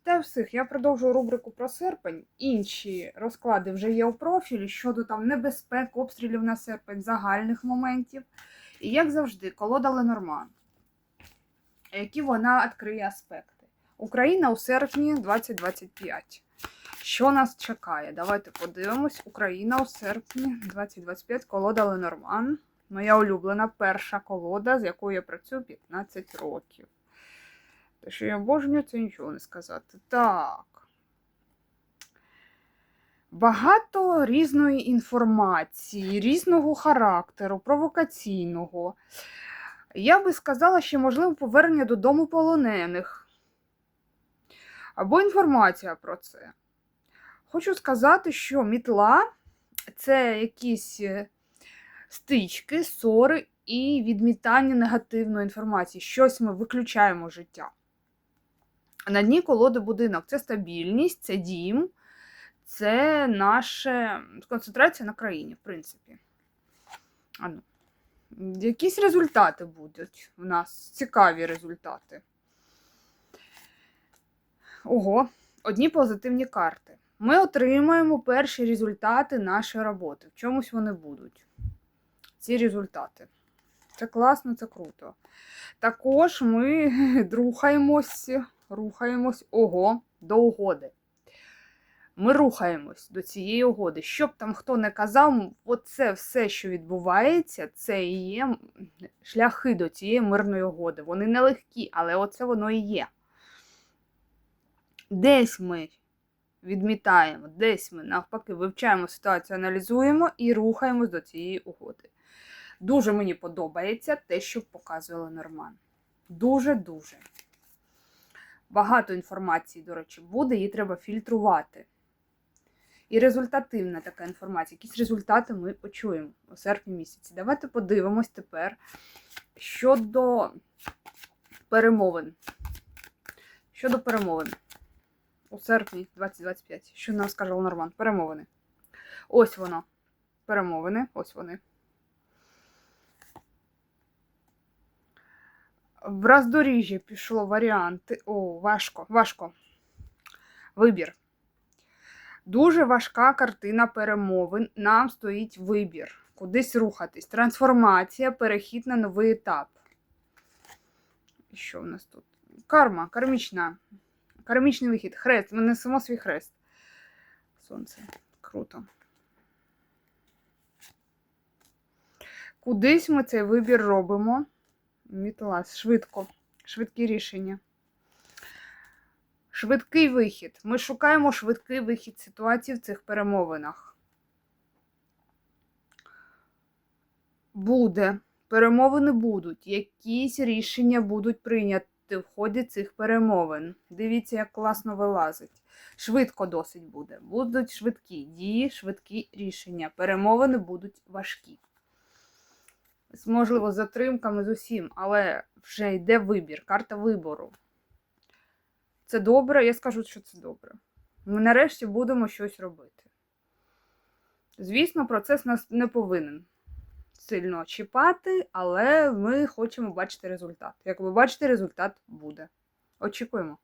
Вітаю всіх! Я продовжую рубрику про серпень. Інші розклади вже є у профілі щодо там небезпек, обстрілів на серпень, загальних моментів. І як завжди, колода Ленорман. Які вона відкриє аспекти. Україна у серпні 2025. Що нас чекає? Давайте подивимось. Україна у серпні 2025, колода Ленорман. Моя улюблена перша колода, з якою я працюю 15 років. Те, що я обожнюю, це нічого не сказати. Так. Багато різної інформації, різного характеру, провокаційного. Я би сказала, що можливо повернення додому полонених. Або інформація про це. Хочу сказати, що мітла це якісь е, стички, ссори і відмітання негативної інформації. Щось ми виключаємо з життя. На дні колоди будинок це стабільність, це дім, це наша концентрація на країні, в принципі. А ну. Якісь результати будуть у нас, цікаві результати. Ого, одні позитивні карти. Ми отримаємо перші результати нашої роботи. В чомусь вони будуть. Ці результати. Це класно, це круто. Також ми рухаємось, рухаємось ого, до угоди. Ми рухаємось до цієї угоди. Щоб там хто не казав, оце все, що відбувається, це і є шляхи до цієї мирної угоди. Вони нелегкі, але оце воно і є. Десь ми відмітаємо, десь ми навпаки вивчаємо ситуацію, аналізуємо і рухаємось до цієї угоди. Дуже мені подобається те, що показує Ленорман. Дуже-дуже. Багато інформації, до речі, буде, її треба фільтрувати. І результативна така інформація. Якісь результати ми почуємо у серпні місяці. Давайте подивимось тепер щодо перемовин. Щодо перемовин. У серпні 2025. Що нам скаже Ленорман? Перемовини. Ось воно. Перемовини. Ось вони. В роздоріжжя пішло варіанти. О, важко, важко. Вибір. Дуже важка картина перемовин. Нам стоїть вибір. Кудись рухатись. Трансформація, перехід на новий етап. Що в нас тут? Карма, кармічна. Кармічний вихід. Хрест. Ми несемо свій хрест. Сонце. Круто. Кудись ми цей вибір робимо. Мітлас. Швидко. Швидкі рішення. Швидкий вихід. Ми шукаємо швидкий вихід ситуації в цих перемовинах. Буде. Перемовини будуть. Якісь рішення будуть прийняті в ході цих перемовин. Дивіться, як класно вилазить. Швидко досить буде. Будуть швидкі дії, швидкі рішення. Перемовини будуть важкі з, можливо, затримками з усім, але вже йде вибір, карта вибору. Це добре, я скажу, що це добре. Ми нарешті будемо щось робити. Звісно, процес нас не повинен сильно чіпати, але ми хочемо бачити результат. Як ви бачите, результат буде. Очікуємо.